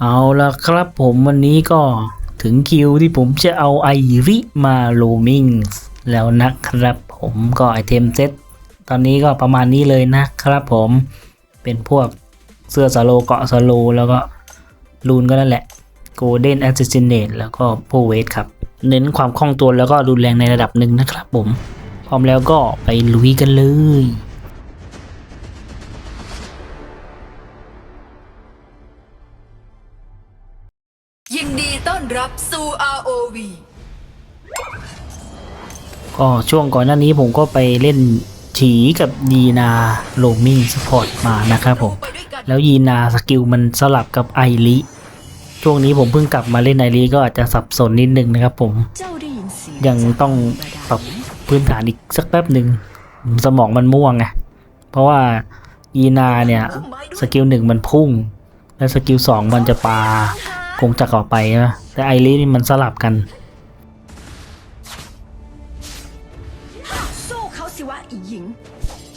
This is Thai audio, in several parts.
เอาละครับผมวันนี้ก็ถึงคิวที่ผมจะเอาไอริมาโลมิงแล้วนะครับผมก็ไอเทมเซตตอนนี้ก็ประมาณนี้เลยนะครับผมเป็นพวกเสื้อสโลเกาะสโลแล้วก็รูนก็นั่นแหละ Golden Assassinate แล้วก็โพเวทครับ เน้นความคล่องตัวแล้วก็รุนแรงในระดับหนึ่งนะครับผม พร้อมแล้วก็ไปลุยกันเลย ยินดีต้อนรับสู่ ROV ก็ช่วงก่อนหน้านี้ผมก็ไปเล่นฉีกับยีนาโลมิงสปอร์ตมานะครับผม ไปด้วยกันแล้วยีนาสกิลมันสลับกับไอริช่วงนี้ผมเพิ่งกลับมาเล่นไอริก็อาจจะสับสนนิดนึงนะครับผม เจ้าได้ยินเสียงยังต้องปรับพื้นฐานอีกสักแป๊บหนึ่งสมองมันม่วงไงเพราะว่ายีนาเนี่ย สกิลหนึ่งมันพุ่ง และสกิลสองมันจะปา คงจะออกไปนะแต่ไอรินี่มันสลับกันสู้เขาสิวะอีหญิง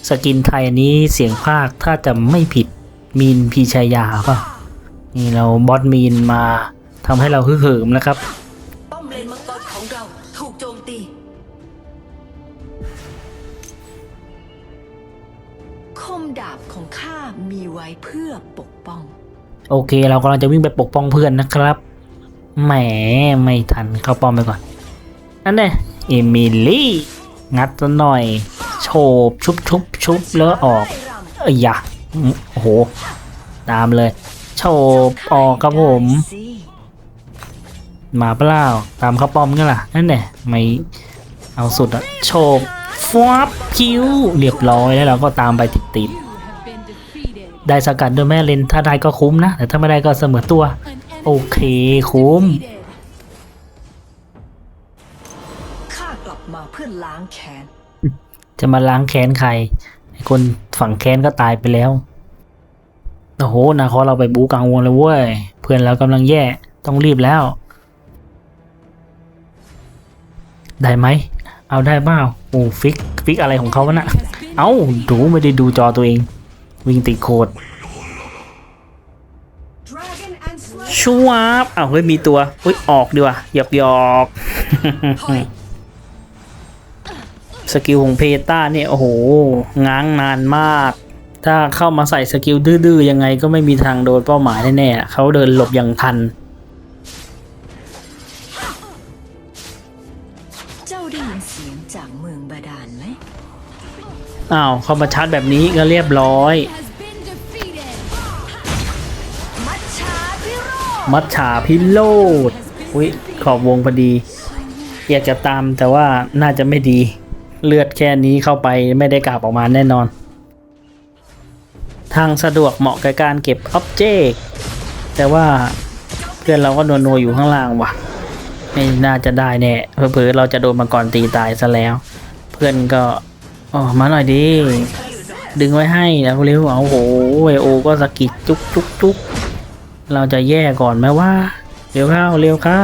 สกินไทยอันนี้เสียงภาคถ้าจะไม่ผิดมีนพีชายาป่ะ นี่เราบอสมีนมาทำให้เราฮึกเหิมนะครับป้อมเลนมังกรของเราถูกโจมตีคมดาบของข้ามีไว้เพื่อปกป้อง โอเค เรากำลังจะวิ่งไปปกป้องเพื่อนนะครับ แหมไม่ทันเข้าป้อมไปก่อน นั่นแน่เอมิลี่ งัดซะหน่อย โฉบชุบชุบชุบแล้วออก เอ้ยยะโอ้โห ตามเลย โฉบออกครับผม มาเปล่า ตามเข้าป้อมกันล่ะ นั่นแน่ไม่เอาสุดอะโฉบฟวับพิว เรียบร้อยแล้วเราก็ตามไปติดๆ ได้สกัดด้วยแม่เลนถ้าได้ก็คุ้มนะ แต่ถ้าไม่ได้ก็เสมอตัว โอเคคุ้มข้ากลับมาเพื่อล้างแค้น จะมาล้างแค้นใครไอ้คนฝั่งแค้นก็ตายไปแล้วโอ้โหนาคอเราไปบูกลางวงเลยเว้ย เพื่อนเรากำลังแย่ต้องรีบแล้ว ได้ไหม เอาได้เปล่าโอ้ฟิก ฟิกอะไรของเขาวะน่ะ เอ้าดูไม่ได้ดูจอตัวเอง วิ่งติดโคดชัวบอ้าวเฮ้ยมีตัวเฮ้ยออกดีกว่าหยอกหยอกสกิลของเพต้าเนี่ยโอ้โหง้างนานมาก ถ้าเข้ามาใส่สกิลดื้อๆยังไงก็ไม่มีทางโดนเป้าหมายแน่ๆเขาเดินหลบอย่างทัน อ้าวเขามาชาร์จแบบนี้ก็เรียบร้อย มัชชาพิโรดฉาพิโลดอุ้ยขอบวงพอดี อยากจะตามแต่ว่าน่าจะไม่ดี เลือดแค่นี้เข้าไปไม่ได้กลับออกมาแน่นอน ทางสะดวกเหมาะกับการเก็บอ็อบเจกต์แต่ว่าเพื่อนเราก็นัวอยู่ข้างล่างว่ะ ไม่น่าจะได้แน่เผลอๆเราจะโดนมังกรตีตายซะแล้ว เพื่อนก็ อ๋อมาหน่อยดิ ดึงไว้ให้แล้วเร็วเอาโหไอโอก็สะกิดจุกจุกจุกเราจะแย่ก่อนไหมว่า เร็วเข้าเร็วเข้า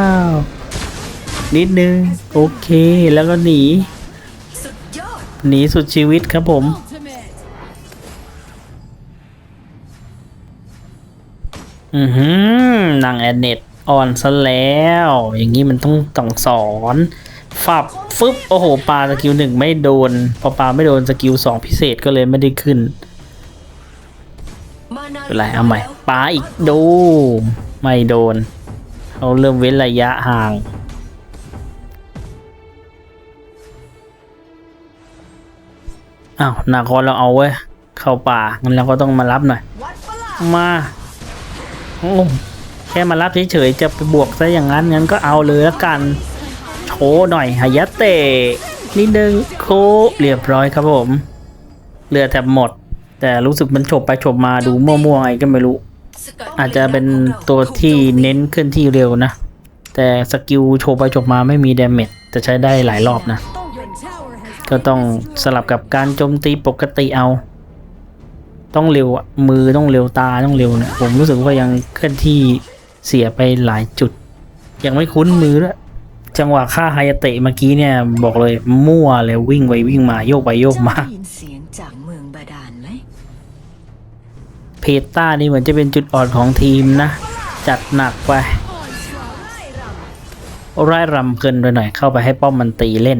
นิดนึง โอเคแล้วก็หนี หนีสุดชีวิตครับผมอือหือนางแอนเน็ตอ่อนซะแล้ว อย่างนี้มันต้องต้องสอน ฝับฟึบโอ้โหปลาสกิลหนึ่งไม่โดน พอปลาไม่โดนสกิลสองพิเศษก็เลยไม่ได้ขึ้นเป็นไรเอาใหม่ปลาอีกโดมไม่โดนเขาเริ่มเว้นระยะห่างอ้าวนาคอนเราเอาเว้ยเข้าป่างั้นเราก็ต้องมารับหน่อย มาโอ้แค่มารับเฉยๆจะไปบวกซะอย่างนั้นงั้นก็เอาเลยละกัน โชว์หน่อยหายะเตะนิดนึงโคเรียบร้อยครับผมเรือแทบหมด แต่รู้สึกมันฉบไปฉบมาดูมั่วๆไงก็ไม่รู้ อาจจะเป็นตัวที่เน้นเคลื่อนที่เร็วนะ แต่สกิลโชว์ไปโชว์มาไม่มีดาเมจจะใช้ได้หลายรอบนะ ก็ต้องสลับกับการโจมตีปกติเอา ต้องเร็วมือต้องเร็วตาต้องเร็วเนี่ยผมรู้สึกว่ายังเคลื่อนที่เสียไปหลายจุด ยังไม่คุ้นมือด้วย จังหวะฆ่าไฮยาเตะเมื่อกี้เนี่ยบอกเลยมั่วเลยวิ่งไปวิ่งมาโยกไปโยกเจ้ามาได้ยินเสียงจากเมืองบาดาลไหมเพต้านี่เหมือนจะเป็นจุดอ่อนของทีมนะ จัดหนักไปไร่รำเพลินไปหน่อยเข้าไปให้ป้อมมันตีเล่น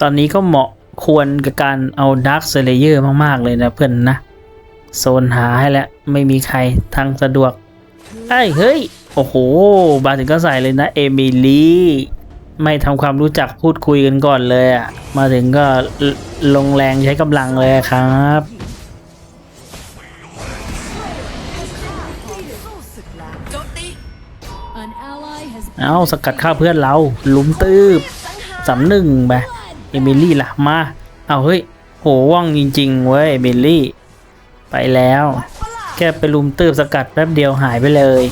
ตอนนี้ก็เหมาะควรกับการเอาด a r k กเซเลเยอร์มากๆเลยนะเพื่อนนะ โซนหาให้แล้วไม่มีใครทางสะดวกเอ้ยเฮ้ย โอ้โห บาถึงก็ใส่เลยนะ เอมิลี่ ไม่ทำความรู้จักพูดคุยกันก่อนเลยอะมาถึงก็ลงแรงใช้กำลังเลยครับเอาสกัดฆ่าเพื่อนเราลุมตืบสำหนึ่งไปเอมิลี่ล่ะมาเอาเฮ้ยโหว่องจริงๆเว้ยเอมิลี่ ไปแล้ว แค่ไปลุมตืบสกัดแป๊บเดียวหายไปเลย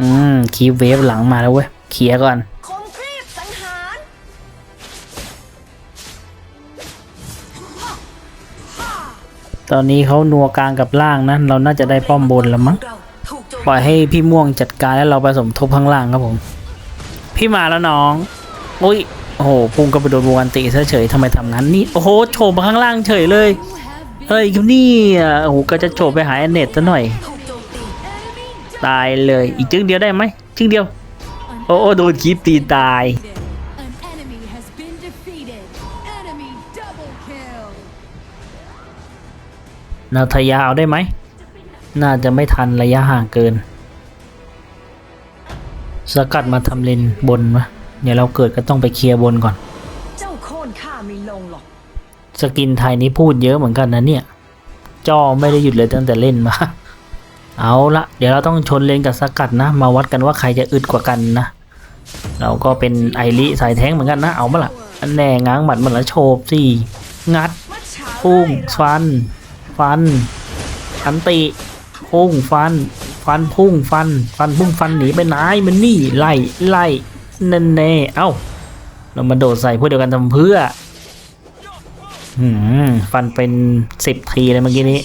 อืมคีเวฟหลังมาแล้วเว้ย เคลียร์ก่อนคมครีบสังหารตอนนี้เขานัวกลางกับล่างนะเราน่าจะได้ป้อมบนแล้วมั้งเราถูกโจมปล่อยให้พี่ม่วงจัดการแล้วเราไปสมทบข้างล่างครับผม พี่มาแล้วน้องอุ้ยโอ้โหพุ่งก็ไปโดนวงอันติซะเฉยทำไมทำงั้นนี่โอ้โหโฉบมาข้างล่างเฉยเลยเฮ้ยนี่อะโอ้โหก็จะโฉบไปหาแอนเน็ตซะหน่อยถูกโจมตีตายเลยอีกจึงเดียวได้ไหมจึงเดียว โอ้โหโดนคีบตีตาย An enemy has been defeated. Enemy double kill. นาทยาเอาได้ไหม น่าจะไม่ทันระยะห่างเกิน สกัดมาทำเลนบนวะเดี๋ยวเราเกิดก็ต้องไปเคลียร์บนก่อน เจ้าโค่นข้าไม่ลงหรอก สกินไทยนี้พูดเยอะเหมือนกันนะเนี่ยจอไม่ได้หยุดเลยตั้งแต่เล่นมา เอาละเดี๋ยวเราต้องชนเลนกับสกัดนะ มาวัดกันว่าใครจะอึดกว่ากันนะ เราก็เป็นไอริสายแท้งเหมือนกันนะ เอามาละอันแน่ง้างหมัดมันละโฉบสิงัดพุ่งฟัน ฟันอันติพุ่งฟัน ฟันพุ่งฟัน ฟันพุ่งฟันหนีไปไหนมันนี่ไล่ไล่นั่นแน่เอ้าเรามาโดดใส่พวกเดียวกันทำเพื่อฟันเป็นสิบทีเลยเมื่อกี้นี้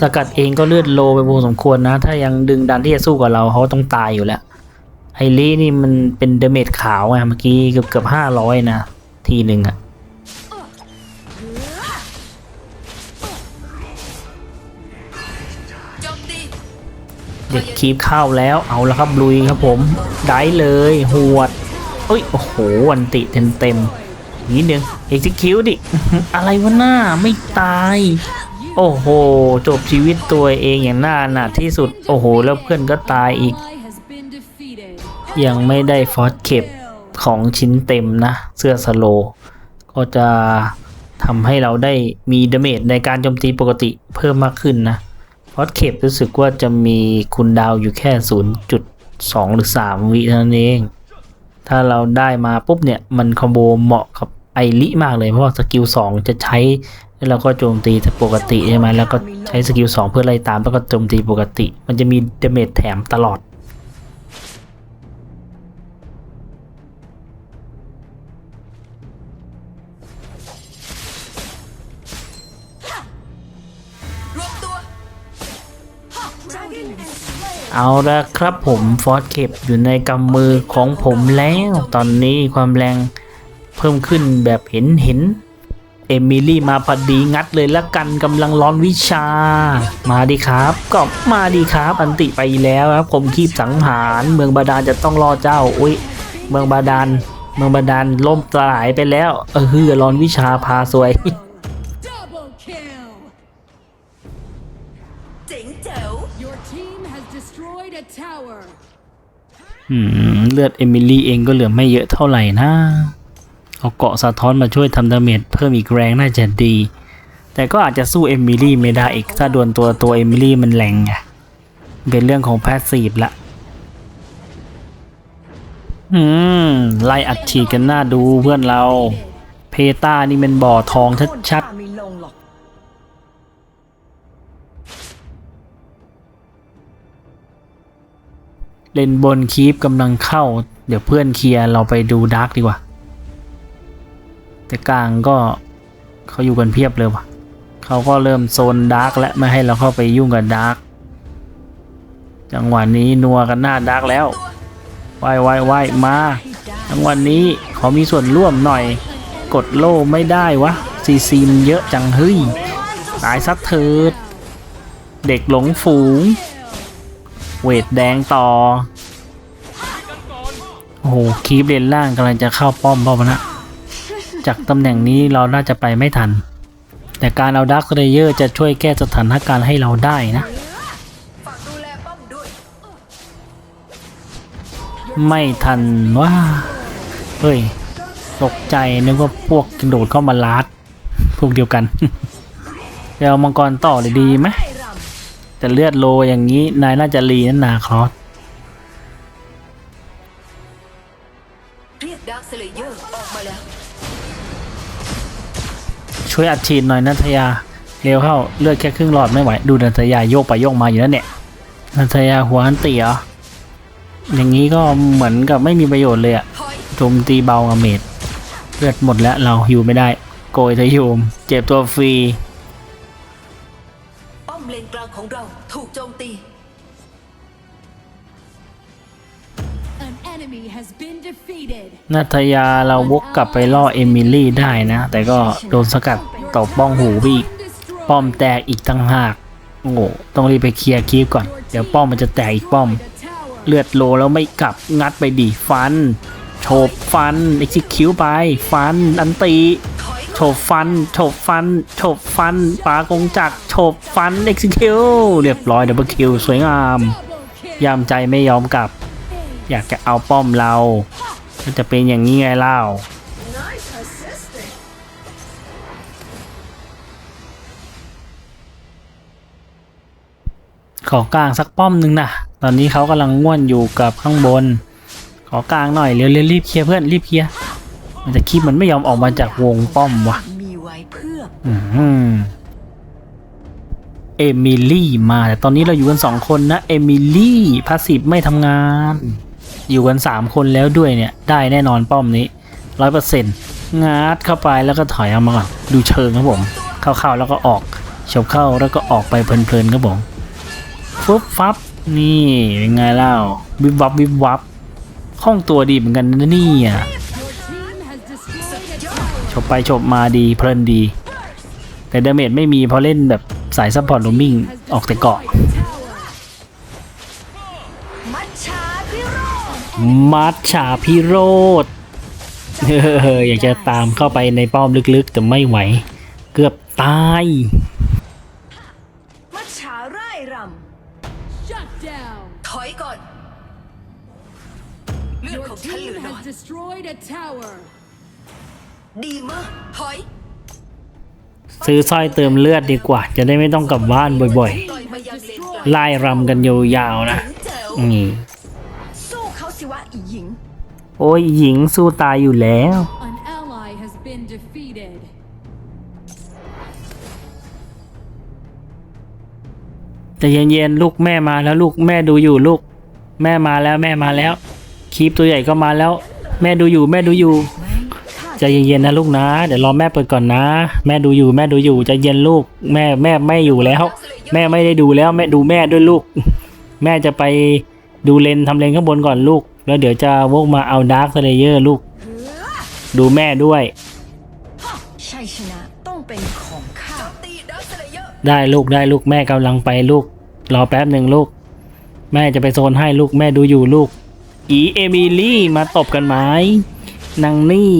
สกัดเองก็เลือดโลไปพอสมควรนะ ถ้ายังดึงดันที่จะสู้กับเราเขาต้องตายอยู่แล้ว ไอรีนี่มันเป็นเดเมจขาวไงเมื่อกี้เกือบเกือบห้าร้อยนะ ทีหนึ่งอะเด็กคีบเข้าแล้วเอาล้วครับลุยครับผม ได้เลยหวดเอ้ย โอ้โห วันติเต็มเต็มนิดนึงเอ็กซิคิวดิ อะไรวะหน้าไม่ตาย โอ้โห จบชีวิตตัวเองอย่างน่าหนาที่สุด โอ้โห แล้วเพื่อนก็ตายอีก ยังไม่ได้ฟอสเก็บของชิ้นเต็มนะ เสื้อสโล ก็จะทำให้เราได้มีดาเมจในการโจมตีปกติเพิ่มมากขึ้นนะฟอสเก็บรู้สึกว่าจะมีคุณดาวอยู่แค่ 0.2 หรือ 3 วิเท่านั้นเอง ถ้าเราได้มาปุ๊บเนี่ย มันคอมโบเหมาะกับไอริมากเลยเพราะว่าสกิล 2 จะใช้ แล้วเราก็โจมตีแต่ปกติใช่ไหมแล้วก็ใช้สกิล2เพื่อไล่ตามแล้วก็โจมตีปกติ มันจะมีเดเมจแถมตลอดเอาละครับผมฟอสเคปอยู่ในกำมือของผมแล้ว ตอนนี้ความแรงเพิ่มขึ้นแบบเห็นเห็น เอมิลี่มาพอดีงัดเลยละกันกำลังร้อนวิชา มาดีครับ ก็มาดีครับอันติไปแล้วครับผมคีบสังหาร เมืองบาดาลจะต้องรอเจ้าอุ้ยเมืองบาดาลเมืองบาดาลล่มสลายไปแล้วเออฮือร้อนวิชาพาสวย Double kill. เจ๋งแจ๋ว Your team has destroyed a tower. อืมเลือดเอมิลี่เองก็เหลือไม่เยอะเท่าไหร่นะ เอาเกาะสะท้อนมาช่วยทำดาเมจเพิ่มอีกแรงน่าจะดี แต่ก็อาจจะสู้เอมิลี่ไม่ได้อีกถ้าดวลตัวตัวเอมิลี่มันแรงไงเป็นเรื่องของแพสซีฟละอืม ไล่อัดฉีดกันหน้าดูเพื่อนเรา เพตานี่เป็นบ่อทองชัดข้าไม่ลงหรอกๆเลนบนคีปกำลังเข้า เดี๋ยวเพื่อนเคลียร์เราไปดูดาร์กดีกว่า แต่กลางก็เขาอยู่กันเพียบเลยว่ะเขาก็เริ่มโซนดาร์กและไม่ให้เราเข้าไปยุ่งกับดาร์กจังหวะนี้นัวกันหน้าดาร์กแล้วว่ายว่ายว่ายมาจังหวะนี้ขอมีส่วนร่วมหน่อย กดโล่ไม่ได้วะซีซีมเยอะจังเฮ้ยตายซัดเถิด เด็กหลงฝูง เวทแดงต่อ โอ้โหคีบเลนล่างกำลังจะเข้าป้อมป้อมนะ จากตำแหน่งนี้เราน่าจะไปไม่ทัน แต่การเอาดักเรเยอร์จะช่วยแก้สถานการณ์ให้เราได้นะ ไม่ทันว่าเฮ้ย ตกใจนึกว่าพวกกระโดดเข้ามาลาด พวกเดียวกันเดี๋ยวเอามังกรต่อเลยดีไหมแต่เลือดโลอย่างนี้นายน่าจะรีนั่นนาครอส ช่วยอัดฉีดหน่อยนัทยา เร็วเข้าเลือดแค่ครึ่งหลอดไม่ไหว ดูนัทยาโยกไปโยกมาอยู่นั่นเนี่ยนัทยาหัวอันเตียอย่างนี้ก็เหมือนกับไม่มีประโยชน์เลยอะโจมตีเบากับเมดเลือดหมดแล้วเราฮิวไม่ได้ โกยเธอฮิวมเจ็บตัวฟรีป้อมเลนกลางของเราถูกโจมตี นัทยาเราวกกลับไปล่อเอมิลี่ได้นะ แต่ก็โดนสกัดตบบ้องหูไปอีก ป้อมแตกอีกตั้งหากโอ้ต้องรีบไปเคลียร์คีฟก่อน เดี๋ยวป้อมมันจะแตกอีกป้อม เลือดโลแล้วไม่กลับงัดไปดีฟัน โฉบฟันเอ็กซิคิวไป ฟันอันตีโฉบฟันโฉบฟันโฉบฟันปากงจักโฉบฟันเอ็กซิคิวเรียบร้อยดับเบิลคิวสวยงามยามใจไม่ยอมกลับ อยากจะเอาป้อมเรามันจะเป็นอย่างนี้ไงเล่าขอกลางสักป้อมหนึ่งนะตอนนี้เขากำลังง่วนอยู่กับข้างบน ขอกลางหน่อยเร็วๆรีบเคลียร์เพื่อนรีบเคลียร์มันจะคีบมันไม่ยอมออกมาจากวงป้อมวะมีไว้เพื่ออืมเอมิลี่มาแต่ตอนนี้เราอยู่กันสองคนนะ เอมิลี่พาสซีฟไม่ทำงาน อยู่กันสามคนแล้วด้วยเนี่ย ได้แน่นอนป้อมนี้ร้อยเปอร์เซ็นต์งัดเข้าไปแล้วก็ถอยเอามาก่อนดูเชิงครับผม เข้าๆแล้วก็ออกฉบเข้าแล้วก็ออกไปเพลินๆครับผมฟุบฟับนี่เป็นไงเล่าวิบวับวิบวับคล่องตัวดีเหมือนกันนะนี่ย Your team has destroyed a tower. ฉบไปฉบมาดีเพลินดี แต่เดเมจไม่มีเพราะเล่นแบบสายซัพพอร์ตโรมิงออกแต่เกาะ มัดฉาพิโรธเอออยากจะตามเข้าไปในป้อมลึกๆ แต่ไม่ไหว เกือบตายมัชชาไร่ร Shut down. ถอยก่อนเลือด Your ของฉันเหลื team อน้อย has destroyed a tower. ดีมากถอยซื้อสร้อยเติมเลือดดีกว่า จะได้ไม่ต้องกลับบ้านบ่อยต่อยมายังเลนกลางๆไล่รำกันยาวๆนะแจ๋วนี่ โอ้ยหญิงสู้ตายอยู่แล้ว An ally has been defeated. แต่เย็นๆลูกแม่มาแล้วลูกแม่ดูอยู่ลูก แม่มาแล้วแม่มาแล้วคีปตัวใหญ่ก็มาแล้ว แม่ดูอยู่แม่ดูอยู่ใจเย็นๆนะลูกนะ เดี๋ยวรอแม่เปิดก่อนนะ แม่ดูอยู่แม่ดูอยู่ใจเย็นลูก แม่แม่ไม่อยู่แล้ว แม่ไม่ได้ดูแล้วแม่ดูแม่ด้วยลูก แม่จะไปดูเลนทำเลนข้างบนก่อนลูก แล้วเดี๋ยวจะวกมาเอาดาร์คเลเยอร์ลูก ดูแม่ด้วยชัยชนะต้องเป็นของข้าตีดาร์คสเลเยอร์ได้ลูกได้ลูกแม่กำลังไปลูก รอแป๊บหนึ่งลูก แม่จะไปโซนให้ลูกแม่ดูอยู่ลูก อีเอมิลี่มาตบกันไหมนางนี่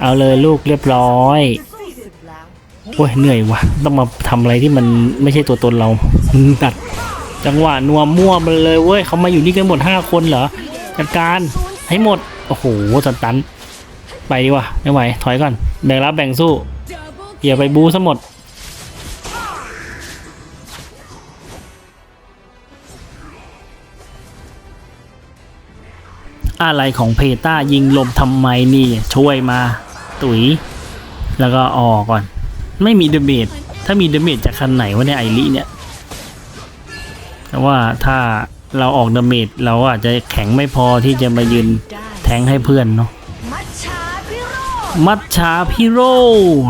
เอาเลยลูกเรียบร้อยโอ้ยเหนื่อยวะต้องมาทำอะไรที่มันไม่ใช่ตัวตนเราตัด จังหวะนัวมั่วมันเลยเว้ยเขามาอยู่นี่กันหมดห้าคนเหรอจัดการให้หมด โอ้โหสตัน ไปดีกว่าไม่ไหวถอยก่อน แบ่งรับแบ่งสู้อย่าไปบูซะหมดอะไรของเพต้ายิงลมทำไมนี่ช่วยมาตุ๋ย แล้วก็ออกก่อน ไม่มีเดเมจถ้ามีเดเมจจากคันไหนวะเนี่ยไอริเนี่ย แต่ว่าถ้าเราออกดาเมจเราอาจจะแข็งไม่พอที่จะมายืนแทงให้เพื่อนเนาะมัชชาพิโร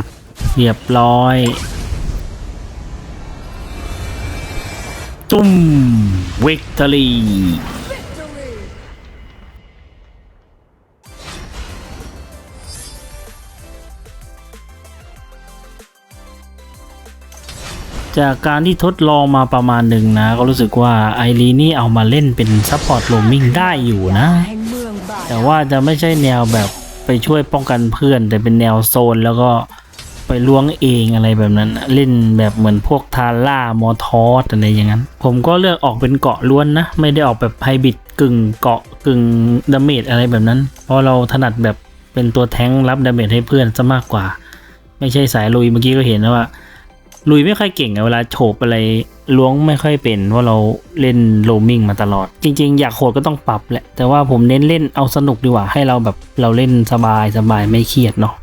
ดเรียบร้อยจุ้มวิกตอรี่ จากการที่ทดลองมาประมาณหนึ่งนะ ก็รู้สึกว่าไอรีนี่เอามาเล่นเป็นซัพพอร์ตโรมิงได้อยู่นะ แต่ว่าจะไม่ใช่แนวแบบไปช่วยป้องกันเพื่อน แต่เป็นแนวโซนแล้วก็ไปล้วงเองอะไรแบบนั้น เล่นแบบเหมือนพวกทาร่ามอทอสอะไรอย่างนั้น ผมก็เลือกออกเป็นเกาะล้วนนะ ไม่ได้ออกแบบไฮบิดกึ่งเกาะกึ่งดาเมจอะไรแบบนั้น เพราะเราถนัดแบบเป็นตัวแท้งรับดาเมจให้เพื่อนซะมากกว่า ไม่ใช่สายลุยเมื่อกี้ก็เห็นนะว่า ลุยไม่ค่อยเก่งอะเวลาโฉบอะไรล้วงไม่ค่อยเป็นเพราะเราเล่นโลมิงมาตลอด จริง ๆ อยากโหดก็ต้องปรับแหละ แต่ว่าผมเน้นเล่นเอาสนุกดีกว่าให้เราแบบเราเล่นสบายสบายไม่เครียดเนาะ